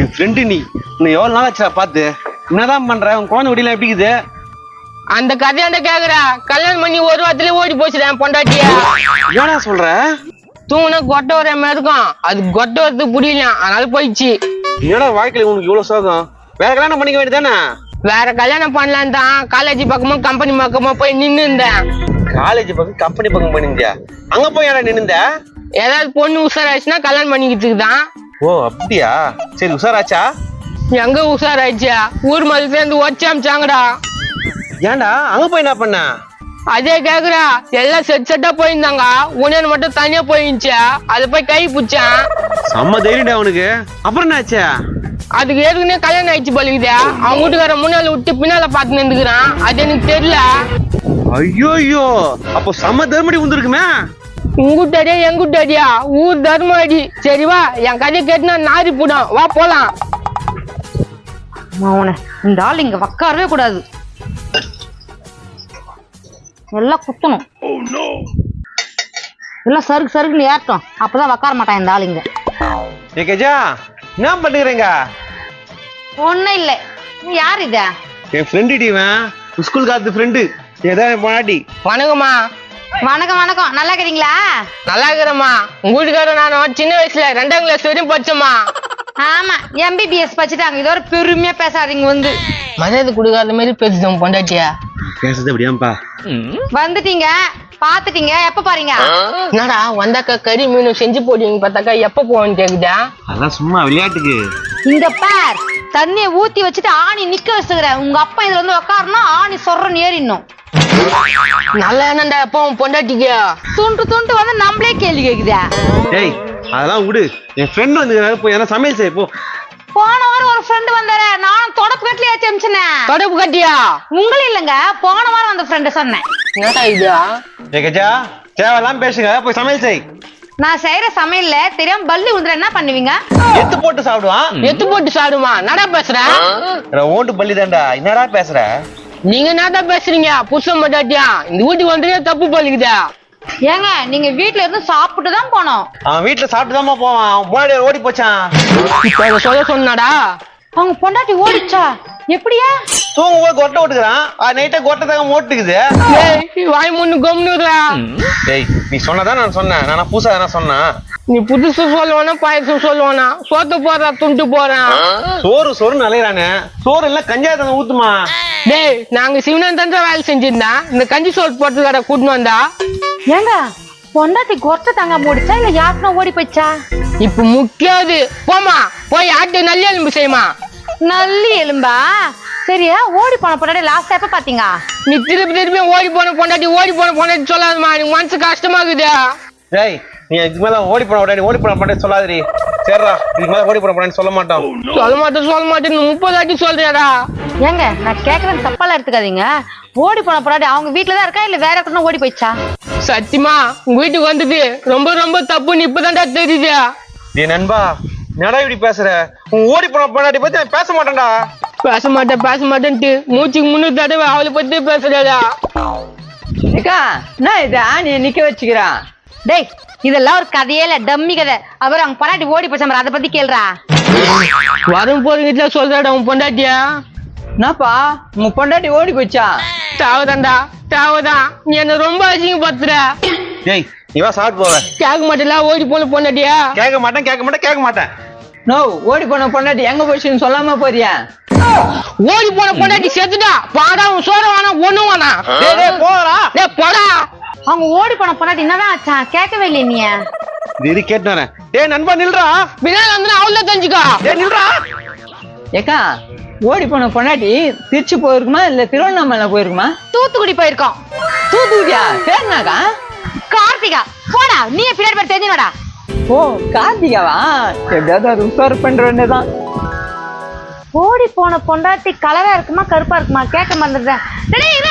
என் friend நீ. இன்னும் எவ்வளவு நாள் ஆச்சுடா பார்த்து? என்னதான் பண்ற? உன் குழந்தை குடியெல்லாம் எப்படி இருக்குது? அந்த கதையாண்ட கேக்குறா. கல்யாணம் பண்ணி ஒரு வாரத்துல ஓடி போச்சுடா பொண்டாட்டியா. என்னடா சொல்ற? தூங்குனா கொட்டை வர மாதிரி இருக்கும். அது கொட்டை வரதுக்கு புரியல. அதனால போயிடுச்சு. என்னடா வாழ்க்கையில உனக்கு இவ்வளவு சோகம்? வேற கல்யாணம் பண்ணிக்க வேண்டியதானே வேற கல்யாணம் பண்ணலாம் தான் காலேஜ் பக்கமா கம்பெனி பக்கமா போய் நின்னு இருந்தேன். காலேஜ் பக்கம் கம்பெனி பக்கம் பண்ணிருந்தியா அங்க போய் ஏடா நின்னுந்த ஏதாவது பொண்ணு உஷாராச்சுன்னா கல்யாணம் பண்ணிக்கிறதுக்கு தான். ஓ அப்படியா? சரி உஷாராச்சா? எங்க உஷாராச்சா ஊர் மாதிரி சேர்ந்து ஒச்சு அமிச்சாங்கடா. ஏன்டா அங்க போய் என்ன பண்ண? அதே கேக்குறா எல்லாம் செட் செட்டா போயிருந்தாங்க. உனியன் மட்டும் தனியா போயிருந்துச்சா அதை போய் கை பிடிச்சான். செம்ம தைரியம்டா அவனுக்கு. அப்புறம் என்னாச்சா? அதுக்கு ஏற்கனவே கல்யாணம் ஆயிடுச்சு போலிக்குதா அவங்க வீட்டுக்கார முன்னால விட்டு பின்னால பார்த்து நின்றுக்கிறான் அது எனக்கு தெரியல. ஐயோ ஐயோ. அப்போ செம்ம தர்மடி வந்துருக்குமே உங்குட்டாடியா எங்குட்டாடியா ஊர் தர்மாடி சரி வா என் கதையை கேட்டுனா நாரி போடும். வா போலாம். அவனை இந்த ஆள் இங்க உட்காரவே கூடாது. எல்லாம் குத்தணும். எல்லாம் சறுக்கு சறுக்குன்னு ஏறட்டும் அப்பதான் உட்கார மாட்டான் இந்த ஆள் இங்க. ஏ கஜா என்ன பண்ணுறீங்க ஒண்ணும் இல்லை. யார் இதா? என் ஃப்ரெண்டு டிவன் ஸ்கூல் காலத்து ஃப்ரெண்டு ஏதாவது என் பொண்டாட்டி. வணக்கம்மா. வணக்கம் வணக்கம். நல்லா இருக்கிறீங்களா நல்லா இருக்கிறேம்மா உங்க வீட்டுக்காரர் நானும் சின்ன வயசுல ரெண்டாம் கிளாஸ் வரையும் படிச்சோம்மா. ஆமா எம்பிபிஎஸ் படிச்சுட்டாங்க. இதோட பெருமையா பேசாதீங்க வந்து. மரியாதை கொடுக்காத மாதிரி பேசுதோம் பொண்டாட்டியா. பேசுறது அப்படியாப்பா வந்துட்டீங்க. பாத்துட்டீங்க. எப்ப பாருங்க என்னடா வந்தாக்கா கறி மீன் செஞ்சு போடுவீங்க பார்த்தாக்கா எப்ப போவோன்னு கேக்குதா? அதெல்லாம் சும்மா விளையாட்டுக்கு. இங்க பார் தண்ணிய ஊத்தி வச்சுட்டு ஆணி நிக்க வச்சுக்கிறேன். உங்க அப்பா இதுல வந்து உட்காரணும் ஆணி சொல்றன்னு ஏறிடணும். நல்லா என்னடா எப்போ பொண்டாட்டிக்கு? துண்டு துண்டு வந்து நம்மளே கேள்வி கேக்குதா. டேய் அதெல்லாம் விடு. என் ஃப்ரெண்ட் வந்து போய் எதனா சமையல் செய்ய போ. போன வாரம் ஒரு ஃப்ரெண்டு வந்தாரு. நானும் தொடப்பு கட்டில ஏத்தி அமிச்சனேன். தொடப்பு கட்டியா? உங்களும் இல்லங்க போன வாரம் அந்த ஃப்ரெண்டு சொன்னேன். என்னடா இதா? ஏ கஜா தேவையெல்லாம் பேசுங்க போய் சமையல் செய். நான் செய்யற சமையல்ல தெரியாம பல்லி விழுந்துற என்ன பண்ணுவீங்க? எத்து போட்டு சாப்பிடுவான். எத்து போட்டு சாடுமா என்னடா பேசுற? ஓட்டு பள்ளி தான்டா. என்னடா பேசுற? நீங்க என்னடா பேசுறீங்க? புருஷன் பொண்டாட்டியா? இந்த வீட்டுக்கு வந்ததே தப்பு பழிக்குதா ஏங்க நீங்க வீட்ல இருந்து சாப்பிட்டு தான் போனோம். அவன் வீட்டுல சாப்பிட்டு போவான். அவன் ஓடி போச்சான். இப்ப அதை சொல்ல சொன்னாடா? அவங்க பொண்டாட்டி ஓடிச்சா? எப்படியா? தூங்கும் போது கொட்டை ஓட்டுக்கிறான் நைட்டே கொட்டை தாங்க ஓட்டுக்குது. ஏய் வாய் முன்னு கம்னுறா டேய் நீ சொன்னதான் நான் சொன்னேன். நான் பூசா தானே சொன்னேன். நீ புதுசு சொல்லுவானா பாயசம் சொல்லுவானா சோத்து போறா துண்டு போறான் சோறு சோறுன்னு அலையிறானே. சோறு எல்லாம் கஞ்சா தங்க ஊத்துமா? டேய் நாங்க சிவனன் தந்த வேலை செஞ்சிருந்தா இந்த கஞ்சி சோறு போட்டு கடை கூட்டின்னு வந்தா? ஏங்க பொண்டாட்டி கொரட்ட தாங்க முடிச்சா இல்ல யாருக்குனா ஓடி போயிச்சா இப்ப முக்கியாது போமா போய் ஆட்டு நல்ல எலும்பு செய்யுமா? நல்லி எலும்பா? சரியா ஓடி போன பொண்டாட்டி லாஸ்ட் எப்ப பாத்தீங்க? நீ திருப்பி திருப்பி ஓடி போன பொண்டாட்டி ஓடி போன பொண்டாட்டி சொல்லாதமா எனக்கு மனசு கஷ்டமா இருக்குது டேய் நீ இதுக்கு மேல ஓடி போன உடனே ஓடி போன மாட்டேன் சொல்லாதடி. சரிடா இதுக்கு மேல ஓடி போன போறேன்னு சொல்ல மாட்டோம். சொல்ல மாட்டேன் சொல்ல மாட்டேன் முப்பது வாட்டி சொல்றியாடா? ஏங்க நான் கேக்குறேன் தப்பால எடுத்துக்காதீங்க. ஓடி போன பொண்டாட்டி அவங்க வீட்ல தான் இருக்கா இல்ல வேற இடத்துல ஓடி போயிச்சா? சத்தியமா உங்க வீட்டுக்கு வந்தது ரொம்ப ரொம்ப தப்புன்னு இப்பதான்டா தெரியுது. நீ நண்பா என்னடா இப்படி பேசுற? உன் ஓடி போன பொண்டாட்டி பத்தி நான் பேச மாட்டேன்டா. பேச மாட்டேன் பேச மாட்டேன்ட்டு. மூச்சுக்கு முன்னூறு தடவை அவளை பத்தி பேசுறாடா. அக்கா என்ன இது ஆணி நிக்க வச்சுக்கிறான் டேய் இதெல்லாம் ஒரு கதையே இல்ல டம்மி கதை. அவர் அவங்க பொண்டாட்டி ஓடி போச்சா அதை பத்தி கேளுடா. வரும் போற வீட்டுல சொல்றாடா உன் பொண்டாட்டியா. என்னப்பா உங்க பொண்டாட்டி ஓடி போச்சா? தேவைதான்டா தேவைதான் நீ என்ன ரொம்ப அசிங்கப்படுத்துற? டேய் நீ வா சாப்பிட்டு போவ. கேட்க மாட்டேல ஓடி போன பொண்டாட்டியா. கேட்க மாட்டேன் கேட்க மாட்டேன் கேட்க மாட்டேன். நோ ஓடி போன பொண்டாட்டி எங்க போச்சுன்னு சொல்லாம போறியா? ஓடி போன பொண்டாட்டி செத்துட்டா. பாடா உன் சோற வேணாம் ஒண்ணும் வேணாம். டேய் டேய் போடா. டேய் போடா. அவங்க ஓடி போன பொண்டாட்டி என்னதான் ஆச்சா? கேட்கவே இல்லையே நீ இது கேட்டு வரேன். டேய் நண்பா நில்றா. பின்னால வந்து அவள தெரிஞ்சுக்கோ. டேய் நில்றா. ஏக்கா ஓடி போன பொண்டாட்டி திருச்சி போயிருக்குமா இல்ல திருவண்ணாமலை போயிருக்குமா? தூத்துக்குடி போயிருக்கோம். தூத்துக்குடியா? பேருனாக்கா கார்த்திகா. போடா நீ பின்னாடி பேர் தெரிஞ்சுடா ஓ கார்த்திகாவா? எப்படியாவது அது உசார் பண்ற வேண்டியதான் ஓடி போன பொண்டாட்டி கலரா இருக்குமா கருப்பா இருக்குமா? கேட்க டேய்